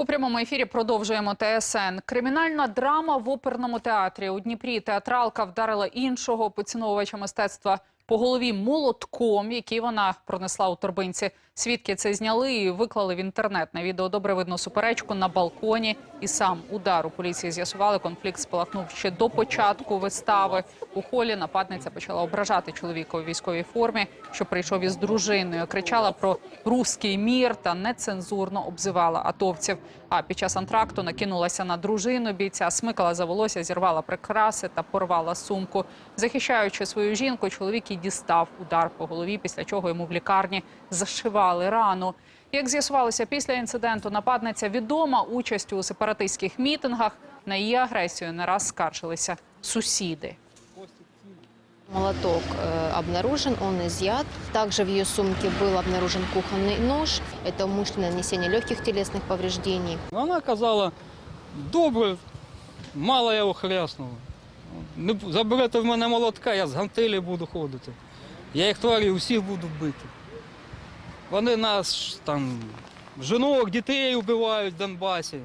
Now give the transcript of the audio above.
У прямому ефірі продовжуємо ТСН. Кримінальна драма в оперному театрі. У Дніпрі театралка вдарила іншого поціновувача мистецтва по голові молотком, який вона пронесла у торбинці. Свідки це зняли і виклали в інтернет. На відео добре видно суперечку на балконі і сам удар. У поліції з'ясували, конфлікт спалахнув ще до початку вистави. У холі нападниця почала ображати чоловіка у військовій формі, що прийшов із дружиною. Кричала про руський мір та нецензурно обзивала атовців. А під час антракту накинулася на дружину бійця, смикала за волосся, зірвала прикраси та порвала сумку. Захищаючи свою жінку, чоловік і дістав удар по голові, після чого йому в лікарні зашивали рану. Як з'ясувалося, після інциденту нападниця відома участю у сепаратистських мітингах. На її агресію не раз скаржилися сусіди. Молоток э, обнаружен, он изъят. Также в ее сумке был обнаружен кухонный нож. Это умышленное нанесение легких телесных повреждений. Вона казала, добре, мало я його хряснула. Не заберете в мене молотка, я з гантелі буду ходити. Я їх тварів усіх буду бити. Вони нас там, жінок, дітей вбивають в Донбасі.